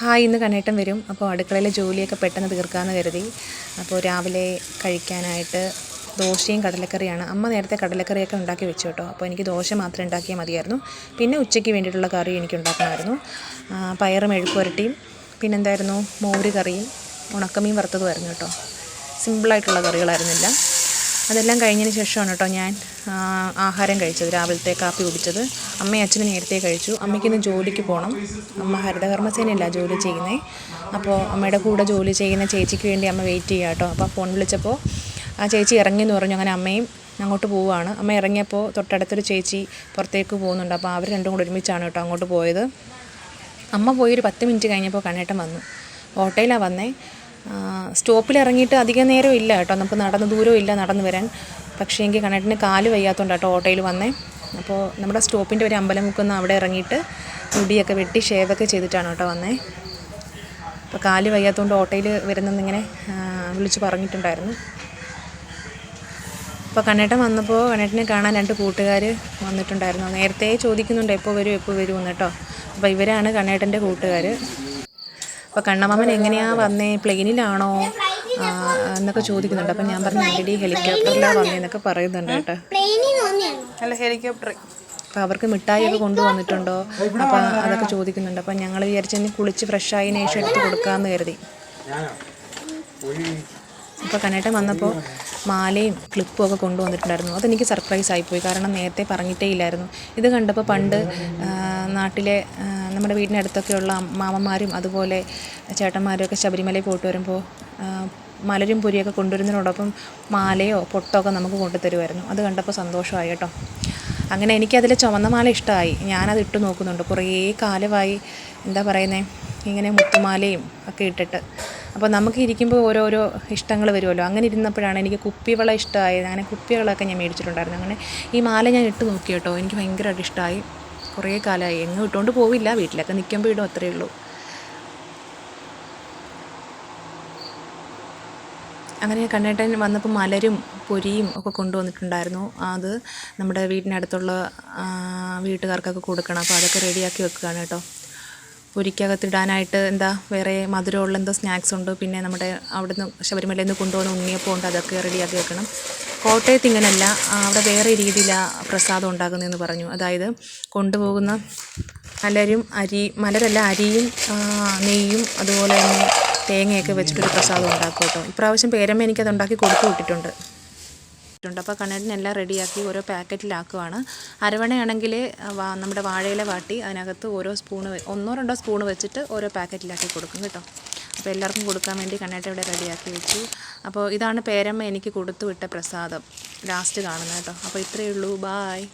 Hi ഇന്ന് കണ്ണേട്ടം വരും. അപ്പോൾ അടുക്കളയിലെ ജോലിയൊക്കെ പെട്ടെന്ന് തീർക്കാമെന്ന് കരുതി. അപ്പോൾ രാവിലെ കഴിക്കാനായിട്ട് ദോശയും കടലക്കറിയാണ്. അമ്മ നേരത്തെ കടലക്കറിയൊക്കെ ഉണ്ടാക്കി വെച്ചു കേട്ടോ അപ്പോൾ എനിക്ക് ദോശ മാത്രം ഉണ്ടാക്കിയാൽ മതിയായിരുന്നു. പിന്നെ ഉച്ചയ്ക്ക് വേണ്ടിയിട്ടുള്ള കറി എനിക്ക് ഉണ്ടാക്കണമായിരുന്നു. പയറും എഴുപ്പുരട്ടിയും പിന്നെന്തായിരുന്നു? മോര് കറിയും ഉണക്കമീൻ വറുത്തതുമായിരുന്നു കേട്ടോ. സിമ്പിളായിട്ടുള്ള കറികളായിരുന്നില്ല. അതെല്ലാം കഴിഞ്ഞതിന് ശേഷമാണ് കേട്ടോ ഞാൻ ആഹാരം കഴിച്ചത്. രാവിലത്തെ കാപ്പി കുടിച്ചത്. അമ്മയും അച്ഛനും നേരത്തെ കഴിച്ചു. അമ്മയ്ക്കിന്ന് ജോലിക്ക് പോകണം അമ്മ ഹരിതകർമ്മസേനയല്ല ജോലി ചെയ്യുന്നത് അപ്പോൾ അമ്മയുടെ കൂടെ ജോലി ചെയ്യുന്ന ചേച്ചിക്ക് വേണ്ടി അമ്മ വെയിറ്റ് ചെയ്യുക കേട്ടോ അപ്പോൾ ഫോൺ വിളിച്ചപ്പോൾ ആ ചേച്ചി ഇറങ്ങി എന്ന് പറഞ്ഞു. അങ്ങനെ അമ്മയും അങ്ങോട്ട് പോവുകയാണ് അമ്മ ഇറങ്ങിയപ്പോൾ തൊട്ടടുത്തൊരു ചേച്ചി പുറത്തേക്ക് പോകുന്നുണ്ട്. അപ്പോൾ അവർ രണ്ടും കൂടെ ഒരുമിച്ചാണ് കേട്ടോ അങ്ങോട്ട് പോയത്. അമ്മ പോയി ഒരു പത്ത് മിനിറ്റ് കഴിഞ്ഞപ്പോൾ കണ്ണേട്ടൻ വന്നു. ഓട്ടോയിലാണ് വന്നേ. സ്റ്റോപ്പിൽ ഇറങ്ങിയിട്ട് അധികം നേരം ഇല്ല കേട്ടോ. നമുക്ക് നടന്ന് ദൂരവും ഇല്ല നടന്ന് വരാൻ. പക്ഷേ എനിക്ക് കണ്ണേട്ടിന് കാൽ വയ്യാത്തതുകൊണ്ട് കേട്ടോ ഓട്ടോയിൽ വന്നേ. അപ്പോൾ നമ്മുടെ സ്റ്റോപ്പിന്റെ ഒരു അമ്പലം മുക്കുന്ന അവിടെ ഇറങ്ങിയിട്ട് മുടിയൊക്കെ വെട്ടി ഷേവൊക്കെ ചെയ്തിട്ടാണ് കേട്ടോ വന്നേ. അപ്പോൾ കാൽ വയ്യാത്തതുകൊണ്ട് ഓട്ടോയിൽ വരുന്നെന്നിങ്ങനെ വിളിച്ച് പറഞ്ഞിട്ടുണ്ടായിരുന്നു. അപ്പോൾ കണ്ണേട്ടൻ വന്നപ്പോൾ കണ്ണേട്ടനെ കാണാൻ രണ്ട് കൂട്ടുകാർ വന്നിട്ടുണ്ടായിരുന്നു. നേരത്തെ ചോദിക്കുന്നുണ്ട് എപ്പോൾ വരും എപ്പോൾ വരുമെന്ന് കേട്ടോ അപ്പോൾ ഇവരാണ് കണ്ണേട്ടന്റെ കൂട്ടുകാർ അപ്പോൾ കണ്ണമാമൻ എങ്ങനെയാണ് വന്നേ? പ്ലെയിനിലാണോ? എന്നൊക്കെ ചോദിക്കുന്നുണ്ട്. അപ്പം ഞാൻ പറഞ്ഞു ആന്റി ഹെലികോപ്റ്ററിലാണ് വന്നതെന്നൊക്കെ പറയുന്നുണ്ട് കേട്ടോ. അല്ല ഹെലികോപ്റ്റർ. അപ്പോൾ അവർക്ക് മിഠായി ഒക്കെ കൊണ്ടുവന്നിട്ടുണ്ടോ അപ്പോൾ അതൊക്കെ ചോദിക്കുന്നുണ്ട്. അപ്പം ഞങ്ങൾ വിചാരിച്ചെന്ന് കുളിച്ച് ഫ്രഷായി നേഷം എടുത്ത് കൊടുക്കാമെന്ന് കരുതി. അപ്പോൾ കണ്ണേട്ടൻ വന്നപ്പോൾ മാലയും ക്ലിപ്പും ഒക്കെ കൊണ്ടുവന്നിട്ടുണ്ടായിരുന്നു അതെനിക്ക് സർപ്രൈസ് ആയിപ്പോയി കാരണം നേരത്തെ പറഞ്ഞിട്ടേ ഇല്ലായിരുന്നു. ഇത് കണ്ടപ്പോൾ പണ്ട് നാട്ടിലെ നമ്മുടെ വീടിനടുത്തൊക്കെയുള്ള മാമന്മാരും അതുപോലെ ചേട്ടന്മാരും ഒക്കെ ശബരിമലയിൽ പോയിട്ട് വരുമ്പോൾ മലരും പൊരിയൊക്കെ കൊണ്ടുവരുന്നതിനോടൊപ്പം മാലയോ പൊട്ടോ ഒക്കെ നമുക്ക് കൊണ്ടുതരുമായിരുന്നു. അത് കണ്ടപ്പോൾ സന്തോഷമായി കേട്ടോ. അങ്ങനെ എനിക്കതിൽ ചുവന്ന മാല ഇഷ്ടമായി. ഞാനത് ഇട്ട് നോക്കുന്നുണ്ട്. കുറേ കാലമായി എന്താ പറയുന്നത് ഇങ്ങനെ മുത്തുമാലയും ഒക്കെ ഇട്ടിട്ട്. അപ്പോൾ നമുക്ക് ഇരിക്കുമ്പോൾ ഓരോരോ ഇഷ്ടങ്ങൾ വരുമല്ലോ. അങ്ങനെ ഇരുന്നപ്പോഴാണ് എനിക്ക് കുപ്പിവള ഇഷ്ടമായത്. അങ്ങനെ കുപ്പികളൊക്കെ ഞാൻ മേടിച്ചിട്ടുണ്ടായിരുന്നു. അങ്ങനെ ഈ മാല ഞാൻ ഇട്ട് നോക്കി കേട്ടോ. എനിക്ക് ഭയങ്കരമായിട്ട് ഇഷ്ടമായി. കുറേ കാലമായി. എങ്ങും ഇട്ടുകൊണ്ട് പോവില്ല. വീട്ടിലൊക്കെ നിൽക്കുമ്പോൾ ഇടും. അത്രയേ ഉള്ളൂ. അങ്ങനെ കണ്ണേട്ടൻ വന്നപ്പോൾ മലരും പൊരിയും ഒക്കെ കൊണ്ടുവന്നിട്ടുണ്ടായിരുന്നു. അത് നമ്മുടെ വീടിനടുത്തുള്ള വീട്ടുകാർക്കൊക്കെ കൊടുക്കണം. അപ്പോൾ അതൊക്കെ റെഡിയാക്കി വെക്കുകയാണ് കേട്ടോ. പൊരിക്കകത്തിടാനായിട്ട് എന്താ വേറെ മധുരമുള്ള എന്തോ സ്നാക്സ് ഉണ്ട്. പിന്നെ നമ്മുടെ അവിടുന്ന് ശബരിമലയിൽ നിന്ന് കൊണ്ടുപോകുന്ന ഉണ്ണിയപ്പം ഉണ്ട് അതൊക്കെ റെഡിയാക്കി വെക്കണം. കോട്ടയത്ത് ഇങ്ങനെയല്ല ആ, അവിടെ വേറെ രീതിയിലാണ് പ്രസാദം ഉണ്ടാക്കുന്നതെന്ന് പറഞ്ഞു. അതായത് കൊണ്ടുപോകുന്ന മലരും അരി മലരല്ല അരിയും നെയ്യും അതുപോലെ തന്നെ തേങ്ങയൊക്കെ വെച്ചിട്ടൊരു പ്രസാദം ഉണ്ടാക്കും കേട്ടോ. ഇപ്രാവശ്യം പേരമ്മ എനിക്കത് ഉണ്ടാക്കി കൊടുത്തു വിട്ടിട്ടുണ്ട്. ണ്ട് അപ്പോൾ കണ്ണടിനെല്ലാം റെഡിയാക്കി ഓരോ പാക്കറ്റിലാക്കുവാണ്. അരവണയാണെങ്കിൽ നമ്മുടെ വാഴയില വാട്ടി അതിനകത്ത് ഓരോ സ്പൂണ് ഒന്നോ രണ്ടോ സ്പൂണ് വെച്ചിട്ട് ഓരോ പാക്കറ്റിലാക്കി കൊടുക്കും കേട്ടോ. അപ്പോൾ എല്ലാവർക്കും കൊടുക്കാൻ വേണ്ടി കണ്ണേട്ട ഇവിടെ റെഡിയാക്കി വെച്ചു. അപ്പോൾ ഇതാണ് പേരമ്മ എനിക്ക് കൊടുത്തു വിട്ട പ്രസാദം. ലാസ്റ്റ് കാണുന്നത് കേട്ടോ. അപ്പോൾ ഇത്രയേ ഉള്ളൂ. ബായ്